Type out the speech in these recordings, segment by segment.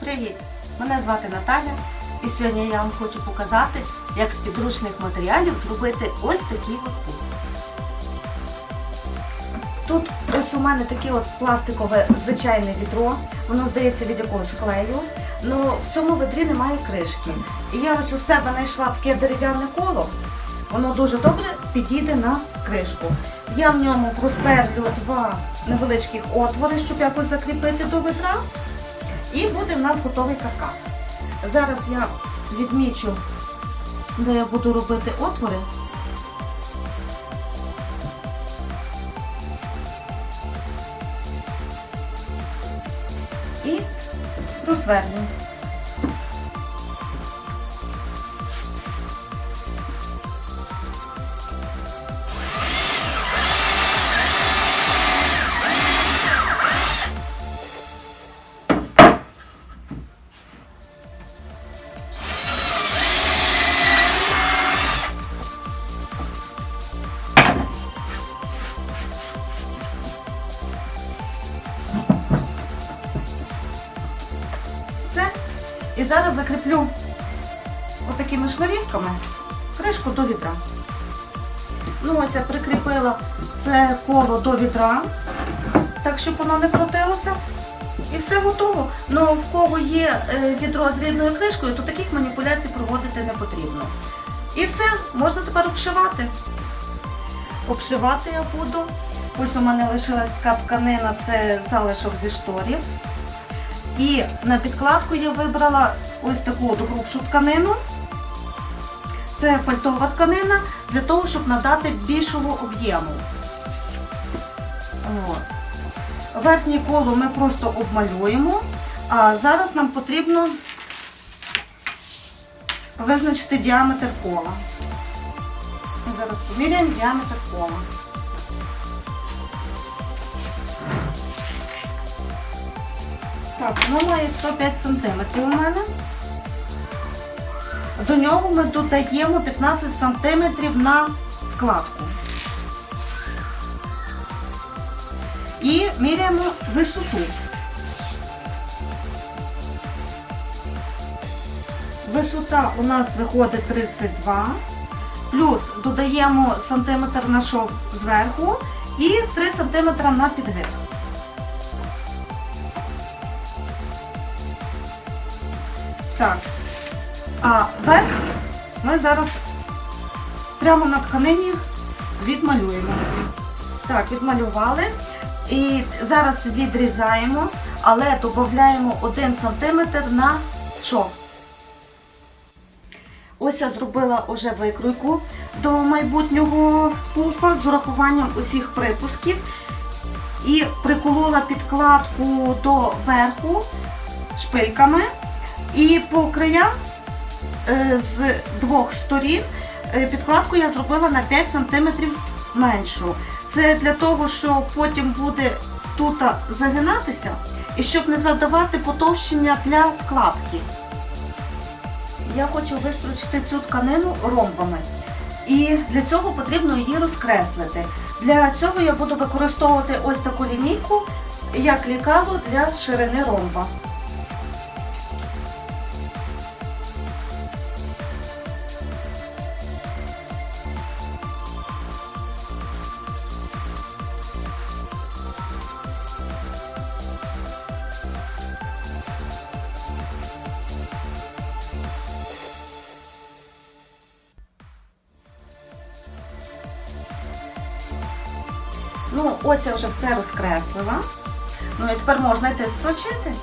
Привіт! Мене звати Наталя і сьогодні я вам хочу показати, як з підручних матеріалів зробити ось такий от пух. Тут ось у мене таке от пластикове звичайне відро, воно здається від якогось клею, але в цьому відрі немає кришки. І я ось у себе знайшла таке дерев'яне коло, воно дуже добре підійде на кришку. Я в ньому просверлю два невеличких отвори, щоб якось закріпити до відра. І буде в нас готовий каркас. Зараз я відмічу, де я буду робити отвори. І просверлю. Закріплю отакими шнурівками кришку до відра. Ну ось я прикріпила це коло до відра, так щоб воно не крутилося. І все готово. Ну в кого є е, відро з рідною кришкою, то таких маніпуляцій проводити не потрібно. І все, можна тепер обшивати. Обшивати я буду. Ось у мене лишилась така тканина, це залишок зі шторів. І на підкладку я вибрала ось таку от грубшу тканину. Це пальтова тканина для того, щоб надати більшого об'єму. Верхнє коло ми просто обмалюємо, а зараз нам потрібно визначити діаметр кола. Зараз поміряємо діаметр кола. Так, воно має 105 см у мене. До нього ми додаємо 15 см на складку. І міряємо висоту. Висота у нас виходить 32, плюс додаємо сантиметр на шов зверху і 3 см на підгиб. Так. А верх ми зараз прямо на тканині відмалюємо. Так, відмалювали. І зараз відрізаємо, але додаємо 1 см на шов. Ось я зробила вже викройку до майбутнього пуфа з урахуванням усіх припусків. І приколола підкладку до верху шпильками. І по краям е, з двох сторін е, підкладку я зробила на 5 см меншу. Це для того, що потім буде тут загинатися і щоб не завдавати потовщення для складки. Я хочу вистрочити цю тканину ромбами. І для цього потрібно її розкреслити. Для цього я буду використовувати ось таку лінійку, як лікало для ширини ромба. Ну, ось я вже все розкреслила. Ну і тепер можна йти строчити.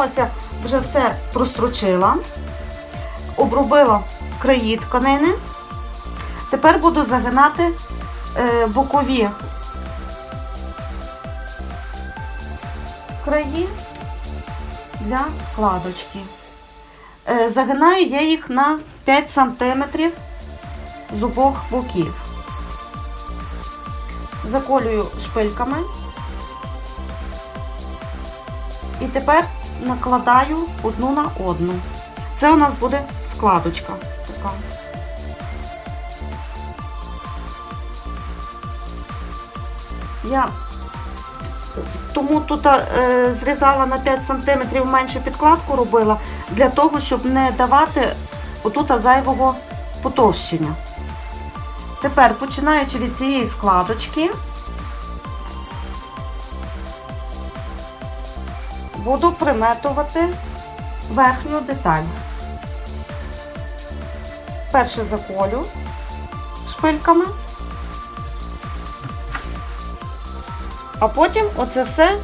Ну вже все прострочила, обробила краї тканини. Тепер буду загинати е, бокові краї для складочки. Е, Загинаю я їх на 5 см з обох боків. Заколюю шпильками. І тепер накладаю одну на одну. Це у нас буде складочка така. Я тому тут е, зрізала на 5 см меншу підкладку робила, для того, щоб не давати отут зайвого потовщення. Тепер, починаючи від цієї складочки, буду приметувати верхню деталь. Перше заколю шпильками, а потім оце все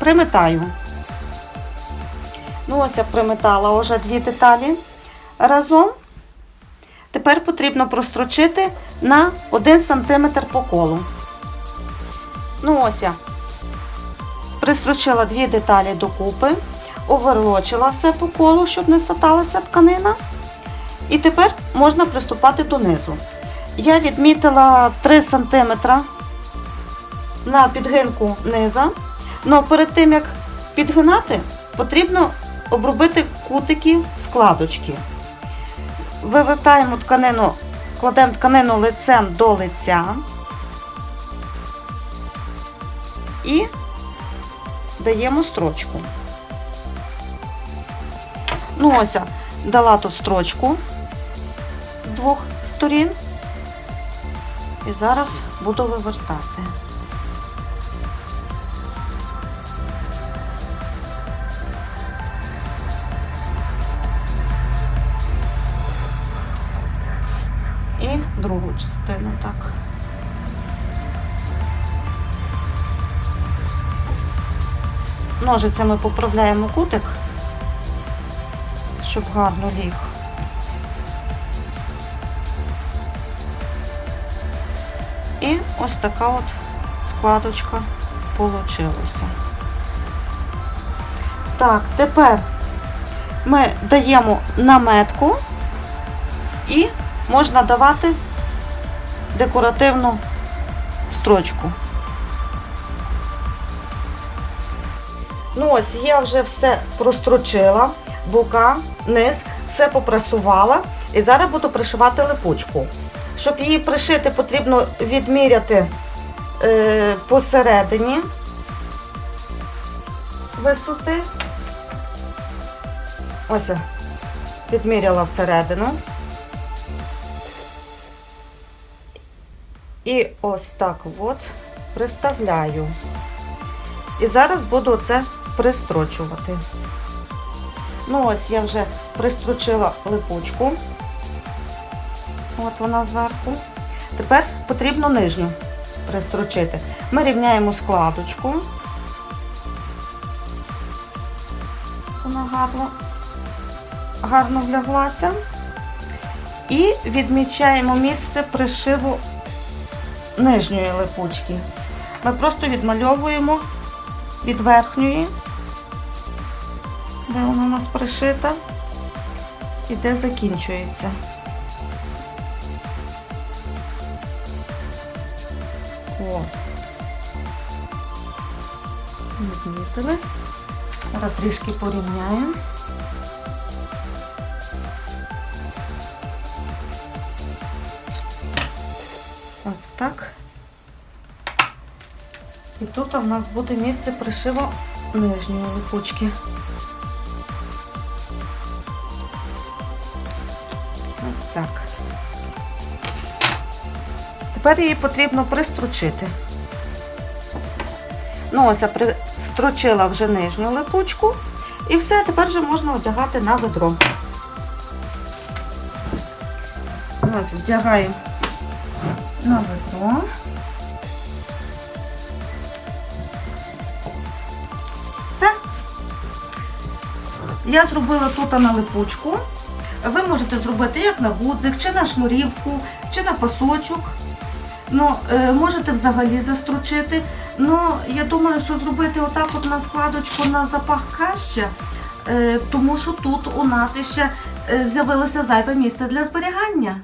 приметаю. Ну, ось я приметала вже дві деталі разом. Тепер потрібно прострочити на 1 см по колу. Ну, ось я пристрочила дві деталі докупи, оверлочила все по колу, щоб не саталася тканина. І тепер можна приступати донизу. Я відмітила 3 см на підгинку низа. але перед тим, як підгинати, потрібно обробити кутики складочки. Вивертаємо тканину, кладемо тканину лицем до лиця і даємо строчку. Ну, ось дала тут строчку з двох сторін. І зараз буду вивертати. І другу частину так. Ножицями поправляємо кутик, щоб гарно ліг. І ось така от складочка получилася. Так, тепер ми даємо наметку і можна давати декоративну строчку. Ну ось я вже все прострочила, бока, низ, все попрасувала і зараз буду пришивати липучку. Щоб її пришити, потрібно відміряти е, посередині висоти. Ось відміряла середину. І ось так от приставляю. І зараз буду це пристрочувати. Ну, ось я вже пристрочила липучку. От вона зверху. Тепер потрібно нижню пристрочити. Ми рівняємо складочку. Вона гарно, гарно вляглася. І відмічаємо місце пришиву нижньої липучки. Ми просто відмальовуємо від верхньої, де вона у нас пришита, і де закінчується. О. Відмітили. Зараз трішки порівняємо. Ось так. І тут у нас буде місце пришиву нижньої липучки. Ось так. Тепер її потрібно пристрочити. Ну, ось я пристрочила вже нижню липучку. І все, тепер вже можна одягати на ведро. Ось вдягаємо на ведро. Я зробила тут на липучку. Ви можете зробити як на гудзик, чи на шнурівку, чи на пасочок. Ну, е, можете взагалі застрочити. Ну, я думаю, що зробити отак от на складочку на запах краще, е, тому що тут у нас ще е, з'явилося зайве місце для зберігання.